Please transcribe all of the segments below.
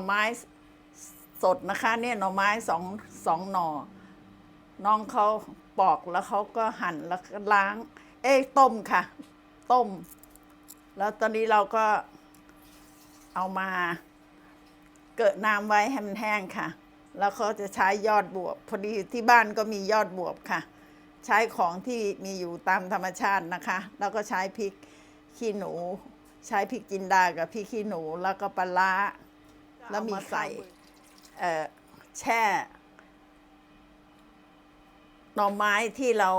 อไม้สดนะคะ เนี่ยหน่อไม้สองสองหน่อ น้องเขาปอกแล้วเขาก็หั่นแล้วก็ล้าง เอ้ต้มค่ะ ต้ม แล้วตอนนี้เราก็เอามาเกิดน้ำไว้ให้มันแห้งค่ะ แล้วเขาจะใช้ยอดบวบ พอดีที่บ้านก็มียอดบวบค่ะ ใช้ของที่มีอยู่ตามธรรมชาตินะคะ แล้วก็ใช้พริกขี้หนู ใช้พริกจินดากับพริกขี้หนู แล้วก็ปลาร้า แล้วมีใส่เอ่อแช่หน่อไม้ที่เรา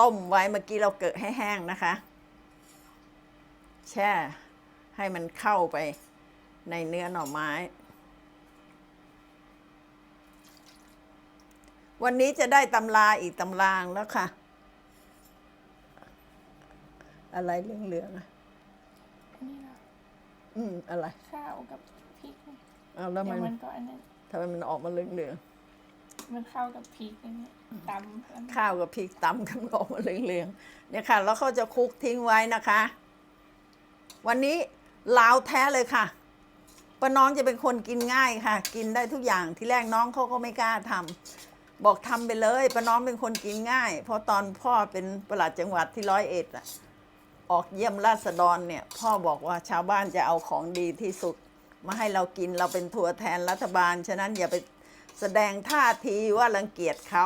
ต้มไว้เมื่อกี้เราเกิดให้แห้งนะคะ แช่ให้มันเข้าไปในเนื้อหน่อไม้ วันนี้จะได้ตำราอีกตำรางแล้วค่ะ อะไรเหลืองๆอะนี่นะอืม อะไร ข้าวกับพริกนี่เอาแล้วเดี๋มัยวนมันก็อันนั้นทำไมมันออกมาเหลืองมันเข้ากับพริกอันนี้ตำแล้วๆข้าวกับพริกตำกันออกมาเหลืองๆเนี่ยค่ะ แล้วเขาจะคลุกทิ้งไว้นะคะ วันนี้ลาวแท้เลยค่ะป้าน้องจะเป็นคนกินง่ายค่ะ กินได้ทุกอย่างที่แรกน้องเขาก็ไม่กล้าทำบอกทำไปเลยป้าน้องเป็นคนกินง่าย เพราะตอนพ่อเป็นประหลัดจังหวัดที่ร้อยเอ็ดอะ ออกเยี่ยมราษฎรเนี่ย พ่อบอกว่าชาวบ้านจะเอาของดีที่สุด มาให้เรากินเราเป็นตัวแทนรัฐบาล ฉะนั้นอย่าไปแสดงท่าทีว่ารังเกียจเขา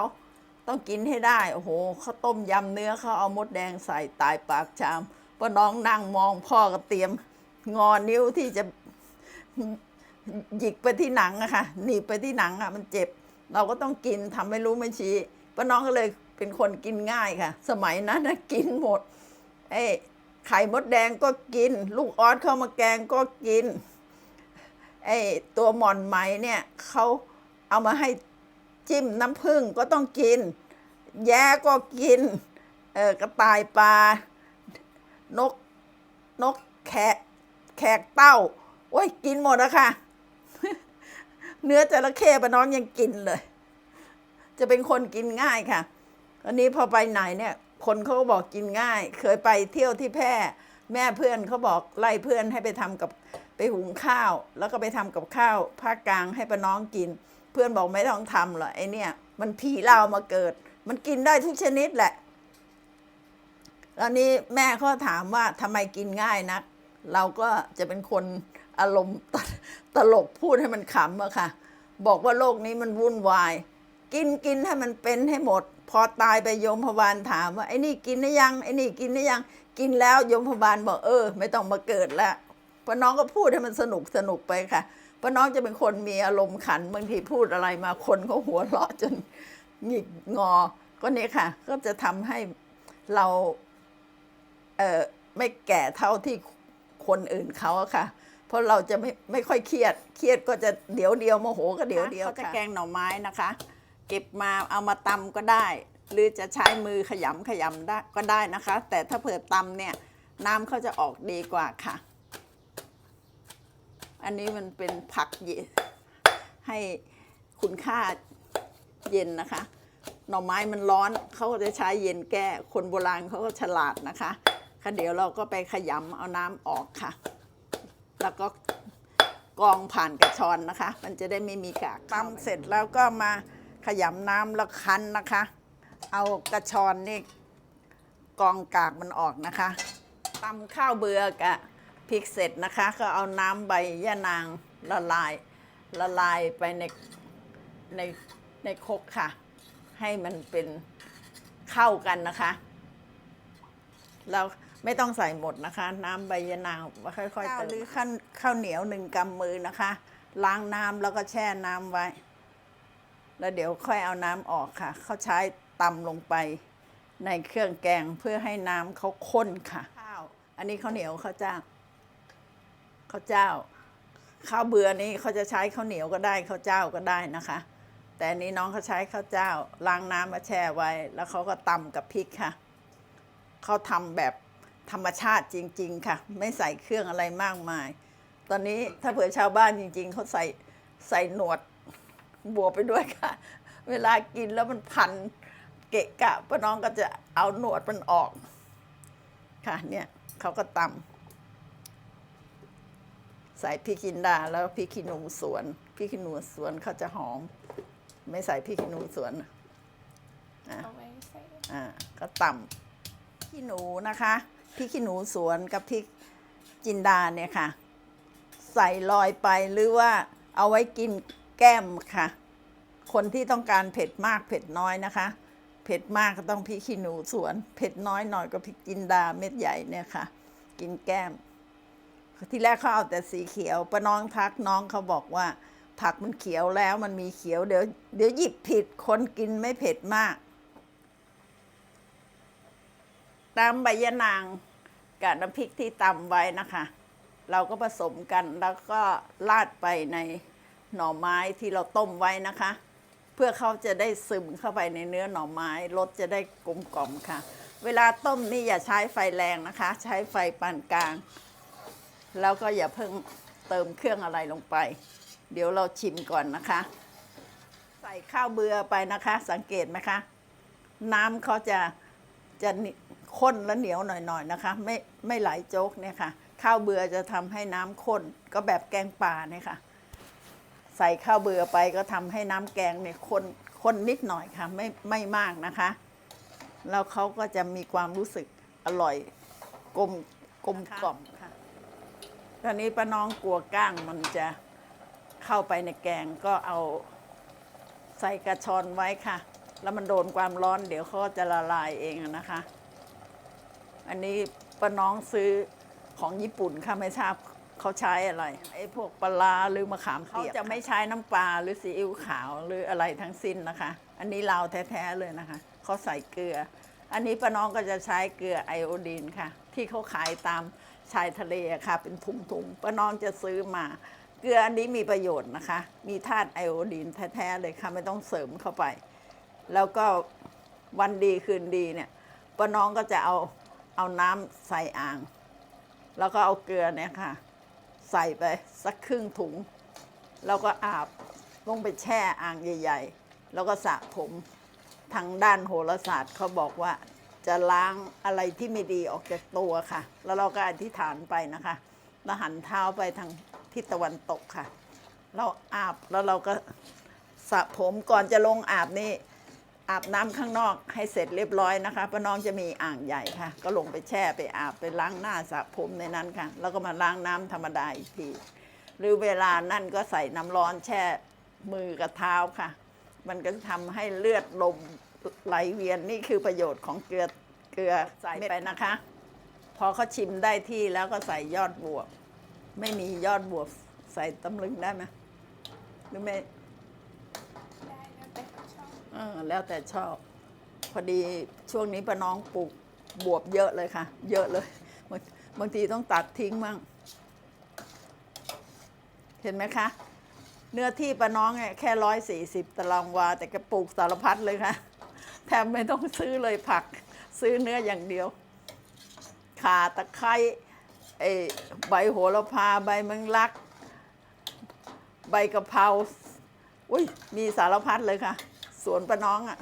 ต้องกินให้ได้ โอ้โหเขาต้มยำเนื้อเขาเอามดแดงใส่ตายปากชามป้าน้องนั่งมองพ่อก็เตรียมงอนิ้วที่จะหยิกไปที่หนังอะค่ะหนีบไปที่หนังอะมันเจ็บ เราก็ต้องกินทำไม่รู้ไม่ชี้ป้าน้องก็เลยเป็นคนกินง่ายค่ะ สมัยนั้นนะกินหมด เอ้ไข่มดแดงก็กิน ลูกออสเข้ามาแกงก็กิน ไอ้ตัวหมอนไหมเนี่ยเขาเอามาให้จิ้มน้ำผึ้งก็ต้องกิน แย้ก็กิน เออกระต่ายปลานกนกแขกแขกเต้า โอ้ยกินหมดอะค่ะเนื้อจระเข้ปะน้องยังกินเลย จะเป็นคนกินง่ายค่ะอันนี้พอไปไหนเนี่ย คนเขาก็บอกกินง่าย เคยไปเที่ยวที่แพร่ แม่เพื่อนเขาบอกไล่เพื่อนให้ไปทำกับ ไปหุงข้าว แล้วก็ไปทำกับข้าวภาคกลางให้ป้าน้องกิน เพื่อนบอกไม่ต้องทำหรอกไอเนี่ย มันผีลามาเกิด มันกินได้ทุกชนิดแหละ แล้วนี้แม่เขาถามว่าทำไมกินง่ายนัก เราก็จะเป็นคนอารมณ์ตตลกพูดให้มันขำอะค่ะ บอกว่าโลกนี้มันวุ่นวาย กินกินให้มันเป็นให้หมด พอตายไปโยมพบาลถามว่าไอ้นี่กินได้ยังไอ้นี่กินได้ยัง กินแล้วโยมพบาลบอกเออ ไม่ต้องมาเกิดแล้ว ป้าน้องก็พูดให้มันสนุกสนุกไปค่ะป้าน้องจะเป็นคนมีอารมณ์ขันบางทีพูดอะไรมาคนเขาหัวเราะจนหงิกงอ ก็เนี่ยค่ะ ก็จะทำให้เราเอ่อไม่แก่เท่าที่คนอื่นเขาอะค่ะ เพราะเราจะไม่ไม่ค่อยเครียด เครียดก็จะเดี๋ยวเดียวโมโหก็เดี๋ยวเดียวเขาจะแกงหน่อไม้นะคะ เก็บมาเอามาตำก็ได้ หรือจะใช้มือขยำขยำได้ก็ได้นะคะ แต่ถ้าเผื่อตำเนี่ย น้ำเขาจะออกดีกว่าค่ะ อันนี้มันเป็นผักเย็นให้คุณค่าเย็นนะคะ หน่อไม้มันร้อนเขาก็จะใช้เย็นแก้ คนโบราณเขาก็ฉลาดนะคะค่ะเดี๋ยวเราก็ไปขยำเอาน้ำออกค่ะ แล้วก็กองผ่านกระชอนนะคะ มันจะได้ไม่มีกากตำเสร็จแล้วก็มาขยำน้ำแล้วคั้นนะคะ เอากระชอนนี่กองกากมันออกนะคะตำข้าวเบือกับ พริกเสร็จนะคะ ก็เอาน้ำใบย่านางละลายละลายไปในในในครกค่ะ ให้มันเป็นเข้ากันนะคะ เราไม่ต้องใส่หมดนะคะ น้ำใบยะนางค่อยๆเติมหรือข้าวข้าวเหนียวหนึ่งกำมือนะคะ ล้างน้ำแล้วก็แช่น้ำไว้ แล้วเดี๋ยวค่อยเอาน้ำออกค่ะ เขาใช้ตำลงไปในเครื่องแกงเพื่อให้น้ำเขาข้นค่ะข้าวอันนี้ข้าวเหนียวข้าวเจ้า ข้าวเจ้าข้าวเบื่อนี้เขาจะใช้ข้าวเหนียวก็ได้ข้าวเจ้าก็ได้นะคะ แต่นนี้น้องเขาใช้ข้าวเจ้าล้างน้ำมาแช่ไว้ แล้วเขาก็ตำกับพริกค่ะเขาทำแบบธรรมชาติจริง ๆ ค่ะ ไม่ใส่เครื่องอะไรมากมาย ตอนนี้ถ้าเผื่อชาวบ้านจริง ๆเขาใส่ใส่หนวดบวไปด้วยค่ะ เวลากินแล้วมันพันเกะกะป้าน้องก็จะเอาหนวดมันออก ค่ะเนี่ยเขาก็ตำ ใส่พริกจินดาแล้วพริกขี้หนูสวนพริกขี้หนูสวนเขาจะหอม ไม่ใส่พริกขี้หนูสวนเอาไว้ใส่อ่าก็ต่ำขี้หนูนะคะพริกขี้หนูสวนกับพริกจินดาเนี่ยค่ะ ใส่ลอยไปหรือว่าเอาไว้กินแก้มค่ะ คนที่ต้องการเผ็ดมากเผ็ดน้อยนะคะ เผ็ดมากก็ต้องพริกขี้หนูสวน เผ็ดน้อยหน่อยก็พริกจินดาเม็ดใหญ่เนี่ยค่ะ กินแก้ม ที่แรกเขาเอาแต่สีเขียวป้าน้องทักน้องเขาบอกว่า ผักมันเขียวแล้วมันมีเขียวเดี๋ยวเดี๋ยวหยิบผิดคนกินไม่เผ็ดมาก ตามใบยะนางกับน้ำพริกที่ตำไว้นะคะ เราก็ผสมกันแล้วก็ราดไปในหน่อไม้ที่เราต้มไว้นะคะ เพื่อเขาจะได้ซึมเข้าไปในเนื้อหน่อไม้รสจะได้กลมกล่อมค่ะ เวลาต้มนี่อย่าใช้ไฟแรงนะคะ ใช้ไฟปานกลาง แล้วก็อย่าเพิ่งเติมเครื่องอะไรลงไป เดี๋ยวเราชิมก่อนนะคะ ใส่ข้าวเบือไปนะคะ สังเกตไหมคะ น้ำเขาจะจะนิข้นและเหนียวหน่อยๆนะคะ ไม่ไม่ไหลโจ๊กเนี่ยค่ะ ข้าวเบือจะทำให้น้ำข้นก็แบบแกงป่าเนี่ยค่ะใส่ข้าวเบือไปก็ทำให้น้ำแกงเนี่ยข้นข้นนิดหน่อยค่ะ ไม่ไม่มากนะคะ แล้วเขาก็จะมีความรู้สึกอร่อยกลมกลมกล่อม ตอนนี้ป้าน้องกลัวก้างมันจะเข้าไปในแกงก็เอาใส่กระชอนไว้ค่ะ แล้วมันโดนความร้อนเดี๋ยวเขาจะละลายเองนะคะ อันนี้ป้าน้องซื้อของญี่ปุ่นค่ะไม่ทราบเขาใช้อะไรไอ้พวกปลาหรือมะขามเปียกเขาจะไม่ใช้น้ำปลาหรือซีอิ๊วขาวหรืออะไรทั้งสิ้นนะคะ อันนี้ลาวแท้ๆเลยนะคะเขาใส่เกลือ อันนี้ป้าน้องก็จะใช้เกลือไอโอดีนค่ะ ที่เขาขายตาม ชายทะเลค่ะ เป็นถุงๆป้าน้องจะซื้อมา เกลืออันนี้มีประโยชน์นะคะ มีธาตุไอโอดีนแท้ๆเลยค่ะ ไม่ต้องเสริมเข้าไป แล้วก็วันดีคืนดีเนี่ยป้าน้องก็จะเอาเอาน้ำใส่อ่าง แล้วก็เอาเกลือเนี่ยค่ะ ใส่ไปสักครึ่งถุง แล้วก็อาบลงไปแช่อ่างใหญ่ ๆ แล้วก็สระผมทางด้านโหราศาสตร์เขาบอกว่า จะล้างอะไรที่ไม่ดีออกจากตัวค่ะ แล้วเราก็อธิษฐานไปนะคะแล้วหันเท้าไปทางทิศตะวันตกค่ะ เราอาบแล้วเราก็สระผมก่อนจะลงอาบนี่อาบน้ำข้างนอกให้เสร็จเรียบร้อยนะคะป้าน้องจะมีอ่างใหญ่ค่ะ ก็ลงไปแช่ไปอาบไปล้างหน้าสระผมในนั้นค่ะ แล้วก็มาล้างน้ำธรรมดาอีกที หรือเวลานั่นก็ใส่น้ำร้อนแช่มือกับเท้าค่ะ มันก็จะทำให้เลือดลม ไหลเวียนนี่คือประโยชน์ของเกลือเกลือใส่ไปนะคะ พอเขาชิมได้ที่แล้วก็ใส่ยอดบวบ ไม่มียอดบวบใส่ตำลึงได้ไหมหรือไม่ได้แล้วแต่เขาชอบเออแล้วแต่ชอบ พอดีช่วงนี้ป้าน้องปลูกบวบเยอะเลยค่ะ เยอะเลยบางบางทีต้องตัดทิ้งมั่งเห็นไหมคะ เนื้อที่ป้าน้องเนี่ยแค่ร้อยสี่สิบตารางวา แต่แกปลูกสารพัดเลยค่ะ แทบไม่ต้องซื้อเลยผัก ซื้อเนื้ออย่างเดียวข่าตะไคร้ไอ้ใบโหระพาใบแมงลัก ใบกะเพราอุ้ยมีสารพัดเลยค่ะ สวนป้าน้องอะ่ะ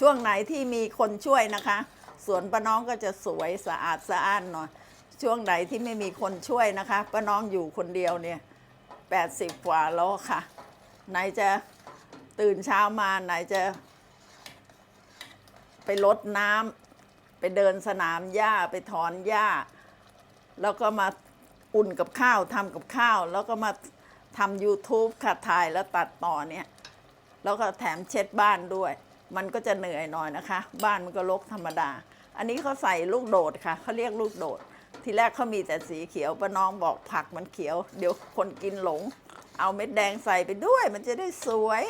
ช่วงไหนที่มีคนช่วยนะคะ สวนป้าน้องก็จะสวยสะอาดสะอ้านหน่อยช่วงไหนที่ไม่มีคนช่วยนะคะป้าน้องอยู่คนเดียวเนี่ยแปดสิบกว่าแล้วค่ะ ไหนจะตื่นเช้ามาไหนจะไปรดน้ำไปเดินสนามหญ้าไปถอนหญ้า แล้วก็มาอุ่นกับข้าวทำกับข้าว แล้วก็มาทำ YouTube ค่ะถ่ายแล้วตัดต่อเนี่ยแล้วก็แถมเช็ดบ้านด้วย มันก็จะเหนื่อยหน่อยนะคะ บ้านมันก็รกธรรมดา อันนี้เขาใส่ลูกโดดค่ะเขาเรียกลูกโดด ทีแรกเขามีแต่สีเขียวป้าน้องบอกผักมันเขียว เดี๋ยวคนกินหลง เอาเม็ดแดงใส่ไปด้วย มันจะได้สวย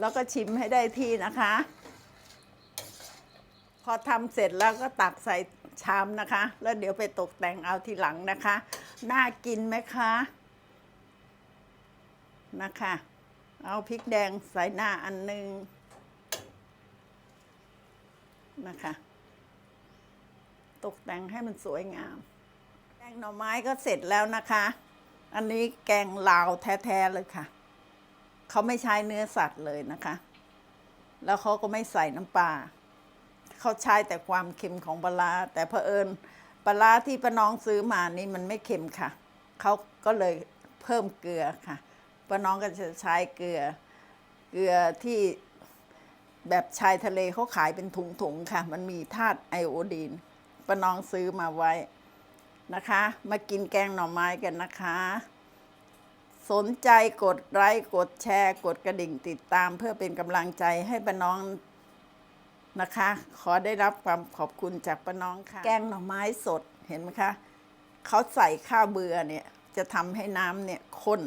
แล้วก็ชิมให้ได้ที่นะคะ พอทำเสร็จแล้วก็ตักใส่ชามนะคะ แล้วเดี๋ยวไปตกแต่งเอาทีหลังนะคะ น่ากินไหมคะนะคะ เอาพริกแดงใส่หน้าอันหนึงนะคะ ตกแต่งให้มันสวยงาม แกงหน่อไม้ก็เสร็จแล้วนะคะ อันนี้แกงลาวแท้ๆเลยค่ะ เขาไม่ใช้เนื้อสัตว์เลยนะคะ แล้วเขาก็ไม่ใส่น้ำปลาเขาใช้แต่ความเค็มของปลา แต่เผอิญปลาร้าที่ป้าน้องซื้อมานี่มันไม่เค็มค่ะ เขาก็เลยเพิ่มเกลือค่ะป้าน้องก็จะใช้เกลือ เกลือที่แบบชายทะเลเขาขายเป็นถุงๆค่ะ มันมีธาตุไอโอดีนป้าน้องซื้อมาไว้ นะคะ มากินแกงหน่อไม้กันนะคะ สนใจกดไลค์กดแชร์ กดกระดิ่งติดตามเพื่อเป็นกำลังใจให้ป้าน้องนะคะ ขอได้รับความขอบคุณจากป้าน้องค่ะ แกงหน่อไม้สดเห็นไหมคะเขาใส่ข้าวเบื่อเนี่ยจะทำให้น้ำเนี่ยข้น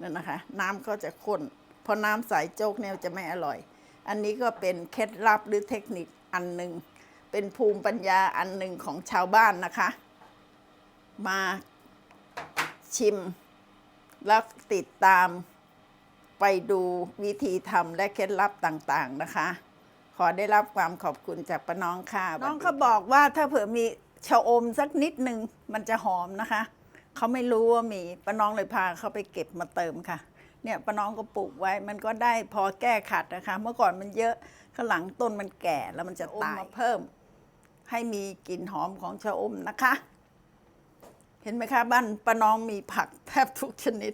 นั่นนะคะ น้ำก็จะข้นพราะน้ำใสโจ๊กเนี่ยจะไม่อร่อย อันนี้ก็เป็นเคล็ดลับหรือเทคนิคอันหนึ่ง เป็นภูมิปัญญาอันหนึ่งของชาวบ้านนะคะ มาชิม แล้วติดตามไปดูวิธีทำและเคล็ดลับต่างๆนะคะ ขอได้รับความขอบคุณจากป้าน้องค่ะน้องเขาบอกว่าถ้าเผื่อมีชะอมสักนิดหนึ่งมันจะหอมนะคะ เขาไม่รู้ว่ามีป้าน้องเลยพาเขาไปเก็บมาเติมค่ะ เนี่ยป้าน้องก็ปลูกไว้ มันก็ได้พอแก้ขัดนะคะ เมื่อก่อนมันเยอะข้างหลังต้นมันแก่แล้วมันจะตายมาเพิ่ม ให้มีกลิ่นหอมของชะอมนะคะ เห็นไหมคะบ้านป้าน้องมีผักแทบทุกชนิด